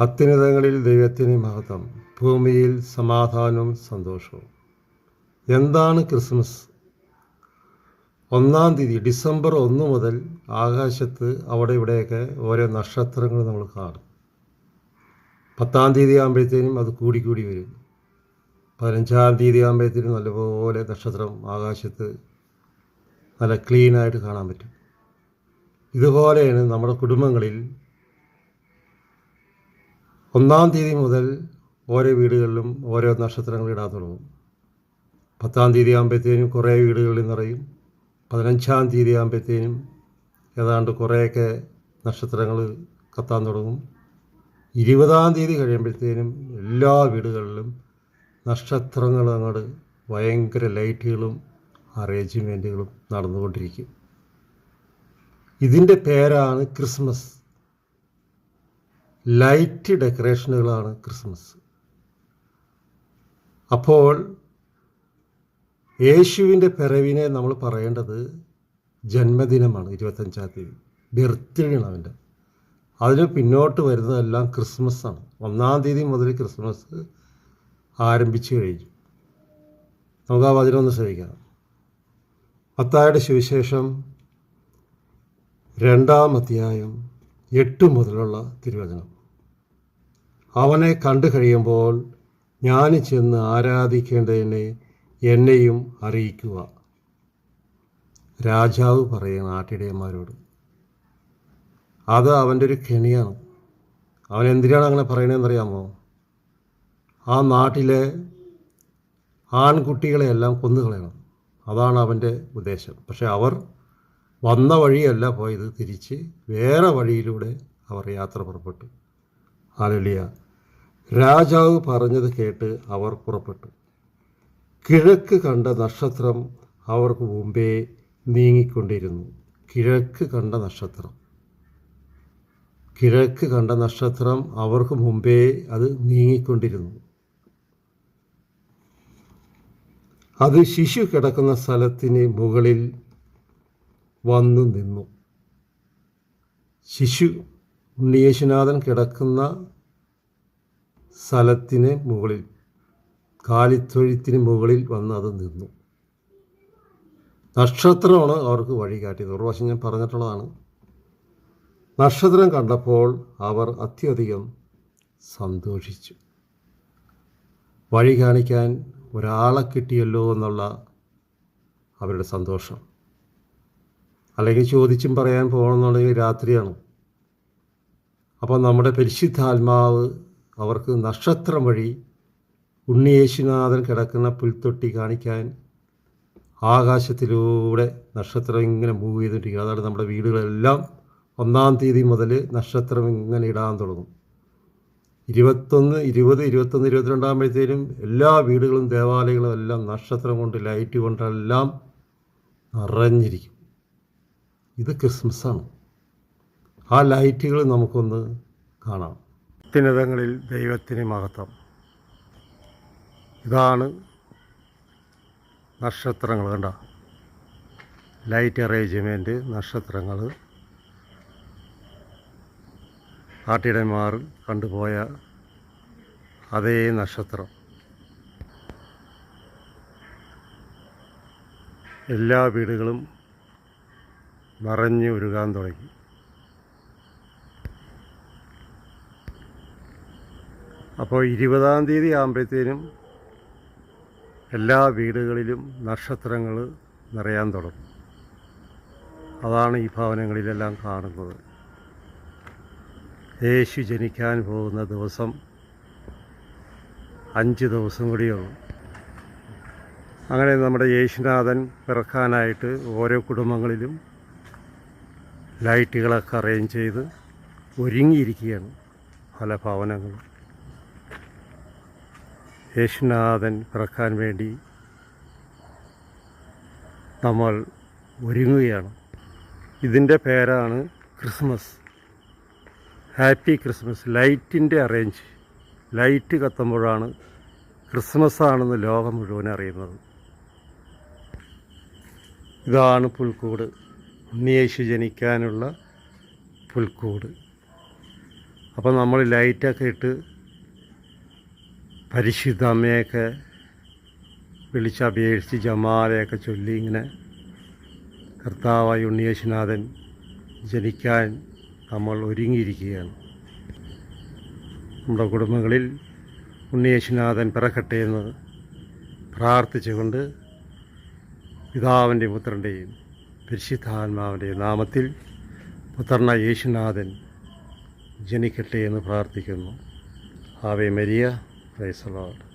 അത്യുന്നതങ്ങളിൽ ദൈവത്തിന് മഹത്വം ഭൂമിയിൽ സമാധാനവും സന്തോഷവും. എന്താണ് ക്രിസ്മസ്? ഒന്നാം തീയതി ഡിസംബർ ഒന്ന് മുതൽ ആകാശത്ത് അവിടെ ഇവിടെയൊക്കെ ഓരോ നക്ഷത്രങ്ങൾ നമ്മൾ കാണും. പത്താം തീയതി ആകുമ്പോഴത്തേനും അത് കൂടിക്കൂടി കൂടി വരും. പതിനഞ്ചാം തീയതി ആകുമ്പോഴത്തേനും നല്ലപോലെ നക്ഷത്രം ആകാശത്ത് നല്ല ക്ലീനായിട്ട് കാണാൻ പറ്റും. ഇതുപോലെയാണ് നമ്മുടെ കുടുംബങ്ങളിൽ ഒന്നാം തീയതി മുതൽ ഓരോ വീടുകളിലും ഓരോ നക്ഷത്രങ്ങൾ ഇടാൻ തുടങ്ങും. പത്താം തീയതി ആകുമ്പോഴത്തേനും കുറേ വീടുകളിൽ നിറയും. പതിനഞ്ചാം തീയതി ആകുമ്പോഴത്തേനും ഏതാണ്ട് കുറേയൊക്കെ നക്ഷത്രങ്ങൾ കത്താൻ തുടങ്ങും. ഇരുപതാം തീയതി കഴിയുമ്പോഴത്തേനും എല്ലാ വീടുകളിലും നക്ഷത്രങ്ങൾ അങ്ങോട്ട് ഭയങ്കര ലൈറ്റുകളും അറേഞ്ച്മെന്റുകളും നടന്നുകൊണ്ടിരിക്കും. ഇതിന്റെ പേരാണ് ക്രിസ്മസ്. Light ഡെക്കറേഷനുകളാണ് Christmas. അപ്പോൾ യേശുവിന്റെ പിറവിനെ നമ്മൾ പറയേണ്ടത് ജന്മദിനമാണ് ഇരുപത്തഞ്ചാം തീയതി. ബർത്ത്ഡേയാണ് അവന്റെ. അതിന് പിന്നോട്ട് വരുന്നതെല്ലാം ക്രിസ്മസാണ്. ഒന്നാം തീയതി മുതൽ ക്രിസ്മസ് ആരംഭിച്ചു കഴിഞ്ഞു. നമുക്ക് ആ വചനമൊന്ന് ശ്രമിക്കാം മത്തായുടെ സുവിശേഷം രണ്ടാം അധ്യായം എട്ട് മുതലുള്ള തിരുവചനം. അവനെ കണ്ടു കഴിയുമ്പോൾ ഞാൻ ചെന്ന് ആരാധിക്കേണ്ടതിനെ എന്നെയും അറിയിക്കുക. രാജാവ് പറയുന്ന ആട്ടിടയന്മാരോട് അത് അവന്റെ ഒരു കെണിയാണ്. അവൻ എന്തിനാണ് അങ്ങനെ പറയണതെന്നറിയാമോ? ആ നാട്ടിലെ ആൺകുട്ടികളെയെല്ലാം കൊന്നുകളയണം. അതാണ് അവന്റെ ഉദ്ദേശം. പക്ഷെ അവർ വന്ന വഴിയല്ല പോയത്. തിരിച്ച് വേറെ വഴിയിലൂടെ അവർ യാത്ര പുറപ്പെട്ടു. ആലളിയ രാജാവ് പറഞ്ഞത് കേട്ട് അവർ പുറപ്പെട്ടു. കിഴക്ക് കണ്ട നക്ഷത്രം അവർക്ക് മുമ്പേ നീങ്ങിക്കൊണ്ടിരുന്നു. കിഴക്ക് കണ്ട നക്ഷത്രം. കിഴക്ക് കണ്ട നക്ഷത്രം അവർക്ക് മുമ്പേ അത് നീങ്ങിക്കൊണ്ടിരുന്നു. അത് ശിശു കിടക്കുന്ന സ്ഥലത്തിന് മുകളിൽ വന്നു നിന്നു. ശിശു ഉണ്ണിയേശുനാഥൻ കിടക്കുന്ന സ്ഥലത്തിന് മുകളിൽ കാലിത്തൊഴുത്തിന് മുകളിൽ വന്ന് അത് നിന്നു. നക്ഷത്രമാണ് അവർക്ക് വഴി കാട്ടിയത്. ഒരു പ്രാവശ്യം ഞാൻ പറഞ്ഞിട്ടുള്ളതാണ്. നക്ഷത്രം കണ്ടപ്പോൾ അവർ അത്യധികം സന്തോഷിച്ചു. വഴി കാണിക്കാൻ ഒരാളെ കിട്ടിയല്ലോ എന്നുള്ള അവരുടെ സന്തോഷം. അല്ലെങ്കിൽ ചോദിച്ചും പറയാൻ പോകണമെന്നുണ്ടെങ്കിൽ രാത്രിയാണ്. അപ്പോൾ നമ്മുടെ പരിശുദ്ധാത്മാവ് അവർക്ക് നക്ഷത്രം വഴി ഉണ്ണിയേശുനാഥൻ കിടക്കുന്ന പുൽത്തൊട്ടി കാണിക്കാൻ ആകാശത്തിലൂടെ നക്ഷത്രം ഇങ്ങനെ മൂവ് ചെയ്തിട്ടിരിക്കുക അതാണ് നമ്മുടെ വീടുകളെല്ലാം ഒന്നാം തീയതി മുതൽ നക്ഷത്രം ഇങ്ങനെ ഇടാൻ തുടങ്ങും. ഇരുപത്തൊന്ന് ഇരുപത് ഇരുപത്തൊന്ന് ഇരുപത്തിരണ്ടാകുമ്പോഴത്തേനും എല്ലാ വീടുകളും ദേവാലയങ്ങളും എല്ലാം നക്ഷത്രം കൊണ്ട് ലൈറ്റ് കൊണ്ടെല്ലാം നിറഞ്ഞിരിക്കും. ഇത് ക്രിസ്മസാണ്. ആ ലൈറ്റുകൾ നമുക്കൊന്ന് കാണാം. അത്യുന്നതങ്ങളിൽ ദൈവത്തിന് മഹത്വം. ഇതാണ് നക്ഷത്രങ്ങൾ കണ്ട? ലൈറ്റ് അറേഞ്ച്മെന്റ് നക്ഷത്രങ്ങൾ. ആട്ടിടന്മാർ കണ്ടുപോയ അതേ നക്ഷത്രം. എല്ലാ വീടുകളും നിറഞ്ഞു ഉരുകാൻ തുടങ്ങി. അപ്പോൾ ഇരുപതാം തീയതി ആകുമ്പോഴത്തേനും എല്ലാ വീടുകളിലും നക്ഷത്രങ്ങൾ നിറയാൻ തുടങ്ങും. അതാണ് ഈ ഭവനങ്ങളിലെല്ലാം കാണുന്നത്. യേശു ജനിക്കാൻ പോകുന്ന ദിവസം അഞ്ച് ദിവസം കൂടിയുള്ളൂ അങ്ങനെ നമ്മുടെ യേശുനാഥൻ പിറക്കാനായിട്ട് ഓരോ കുടുംബങ്ങളിലും ലൈറ്റുകളൊക്കെ അറേഞ്ച് ചെയ്ത് ഒരുങ്ങിയിരിക്കുകയാണ് പല ഭവനങ്ങളും. യേശുനാഥൻ പിറക്കാൻ വേണ്ടി നമ്മൾ ഒരുങ്ങുകയാണ്. ഇതിന്റെ പേരാണ് ക്രിസ്മസ്. Happy Christmas. ലൈറ്റിന്റെ അറേഞ്ച്. ലൈറ്റ് കത്തുമ്പോഴാണ് ക്രിസ്മസ് ആണെന്ന് ലോകം മുഴുവൻ അറിയുന്നത്. ഇതാണ് പുൽക്കൂട്. ഉണ്ണിയേശു ജനിക്കാനുള്ള പുൽക്കൂട്. അപ്പോൾ നമ്മൾ ലൈറ്റൊക്കെ ഇട്ട് പരിശുദ്ധ അമ്മയൊക്കെ വിളിച്ചപേക്ഷിച്ച് ജമാലയൊക്കെ ചൊല്ലി ഇങ്ങനെ കർത്താവായി ഉണ്ണിയേശുനാഥൻ ജനിക്കാൻ നമ്മൾ ഒരുങ്ങിയിരിക്കുകയാണ്. നമ്മുടെ കുടുംബങ്ങളിൽ ഉണ്ണിയേശുനാഥൻ പിറക്കട്ടെ എന്ന് പ്രാർത്ഥിച്ചുകൊണ്ട് പിതാവിന്റെയും പുത്രന്റെയും പരിശുദ്ധാത്മാവിന്റെയും നാമത്തിൽ പുത്രന യേശുനാഥൻ ജനിക്കട്ടെ എന്ന് പ്രാർത്ഥിക്കുന്നു. Ave Maria. Praise the Lord.